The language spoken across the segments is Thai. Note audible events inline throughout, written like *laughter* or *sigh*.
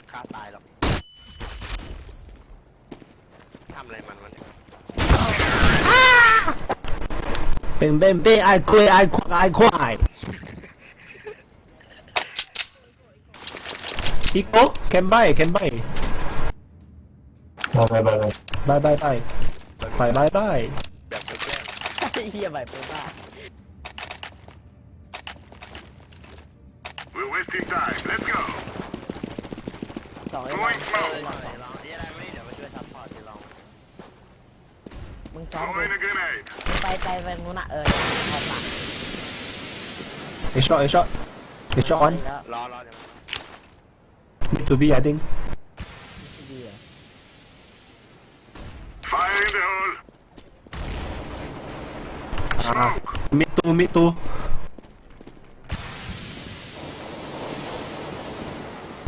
จะฆ่าตายหรอกทำอะไรมันะเนยเ็นเบมเบมไอ้คุยไอ้คุยไอ้คุยพีกโอ๊กแคนบเขแคใบไปไปไปไปไปปไปไปไปไปไปไปไปไปไปไปไปปไปไปไปไปไปไปิดบ้า We're wasting time. Let's go. สองไอ้ลองช่วยหน่อยลองยังไงไม่เดี๋ยวมาช่วยซัพพอร์ตไอ้ลองมึงซ้อมกูไปไปไปนู้นอ่ะเออขอบปากเอชช็อตเอชช็อตเอชช็อตรอรอเดี๋ยว Need to be I think Fire in the hole Smoke Mid 2 mid 2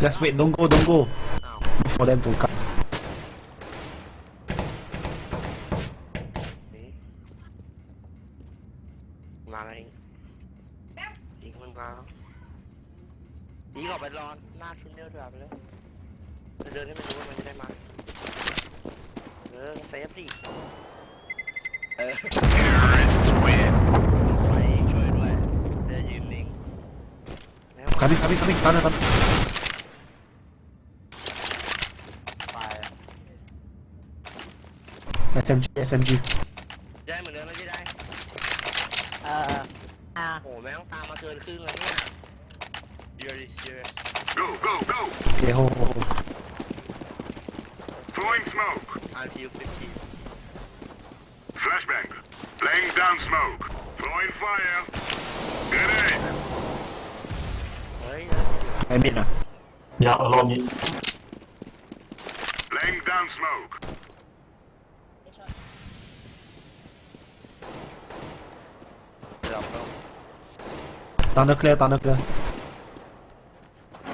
Just wait, don't go, don't go. before them to come. Mà này. Đi con vào. Đi gọi bật lon, na xuống đưa ra rồi. Giờ đến mình luôn mình đây mà. Ừ, ờ, xé *laughs* đi. Coming, coming, coming. Tunnel, tunnel. ตาย SMG, SMG. ได้เหมือนเดิมแล้วที่ได้เอออ่าโอ้แม่งตามมาเกินครึ่งแล้วเนี่ย Here is here. Go, go, go! เดี๋ยว Throwing smoke. Until 50. Flashbang. Laying down smoke. Throwing fire. Grenade. En binnen. Ja, waarom niet? Blank down smoke. Dan de kleur, dan de kleur.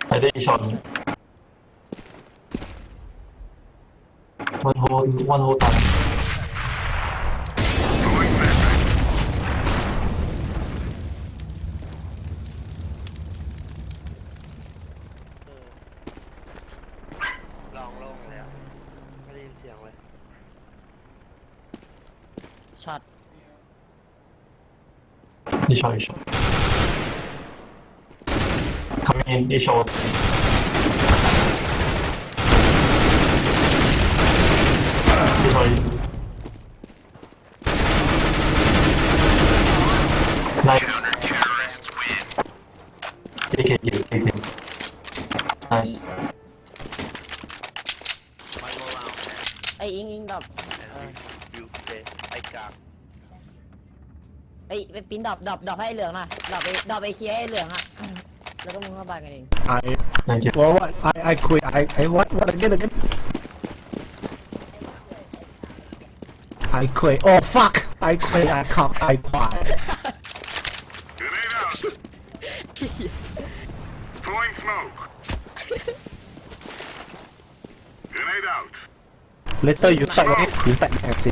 Hij deed shot. One hole, one hole time. ช็อตอีโชอีโชคอมมนอีโชอีโชไลฟ์เก่งเก่งเก่ง nice ไออิงอิงดับจากไปไปปิ้นดอบดอบดอบให้เหลืองนะดอบดอบไปเคลียให้เหลืองอ่ะแล้วก็มึงเข้าบ้านกันเองไอ้ไอ้าไอไอคุยไอ้ไอ้วัดวัดอะไรกันไอ้คุยโอ้ fuck ไอ้คุยไอ้ขับไอ้ควายเลตเตอร์อยู่ใส่ไว้ถือแต่แอบสิ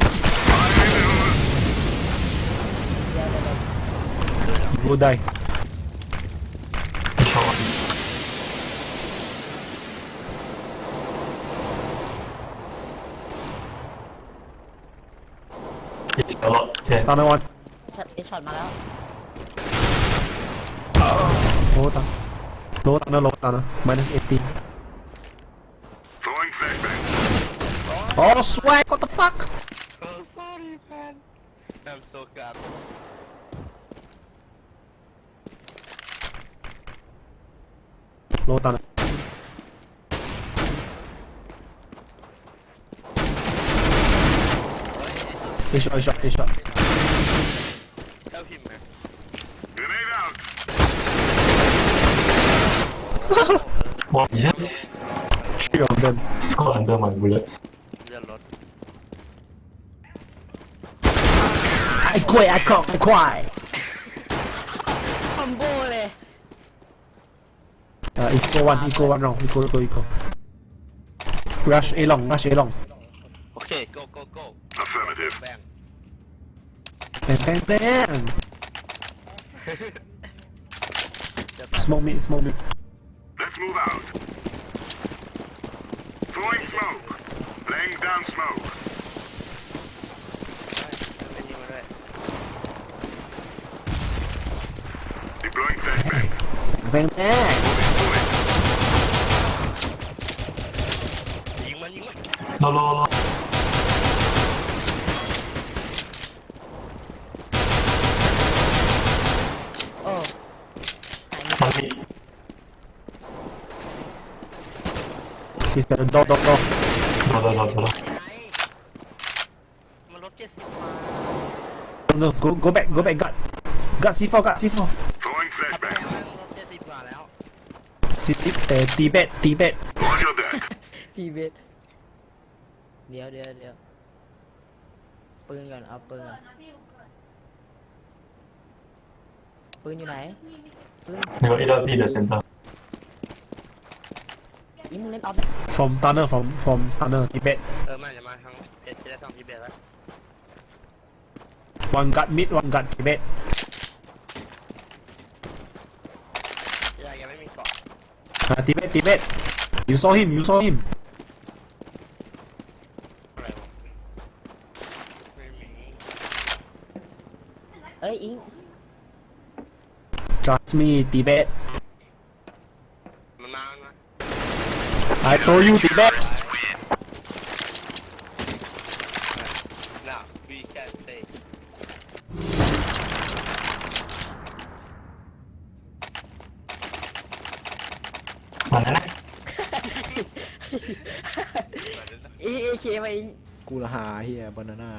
Buday. ตามไปวันช็อตเอช็อตมาแล้วโลตันโลตันนะโลตันนะมาหนึ่งเอตีโอ้สวย what the fuck I'm so glad. 로다는 에이샷 에이샷 에이샷 Tell him, man. 와 이제 필요 없는 스코어 안 되면 몰렸어 There's a lot. 아이 코이 아이 코이 아이 코이 呃，一个万，一个万绕，一个一个一个。rush along，rush along。OK，go go go。bang bang bang。small m e s m a l l m e Let's move out。Throwing smoke，laying down smoke。Deploying the h e a bang bang โลโลโลโอ้มันมีพิเศษจดดโดดโดดโลโลโลโลมันลดเจ็ดสิบ no go go back go back god god C4 o d C4 o w i f l a s h b a ดเจ็ดกว่าแล้ว C ตีเอตีเบสตีเบส r ทีเบสเดี๋ยวเดี๋ยวเดี๋ยวปืนก่อนเอาปืนก่อนปืนอยู่ไหนปืน Nego Ida B the center. อีมึงเล่นออฟ from tunnel from from tunnel Tibet เออมาจะมาทางเอสจะทางอีเบสแล้ว one got mid one got Tibet ยายยังไม่มีเกาะ uh, Tibet Tibet you saw him you saw him Trust me Tibet มันมามันมา I told you Tibet น่ะ we can stay But เอเคมาเองกูละหาเฮียบานาน่า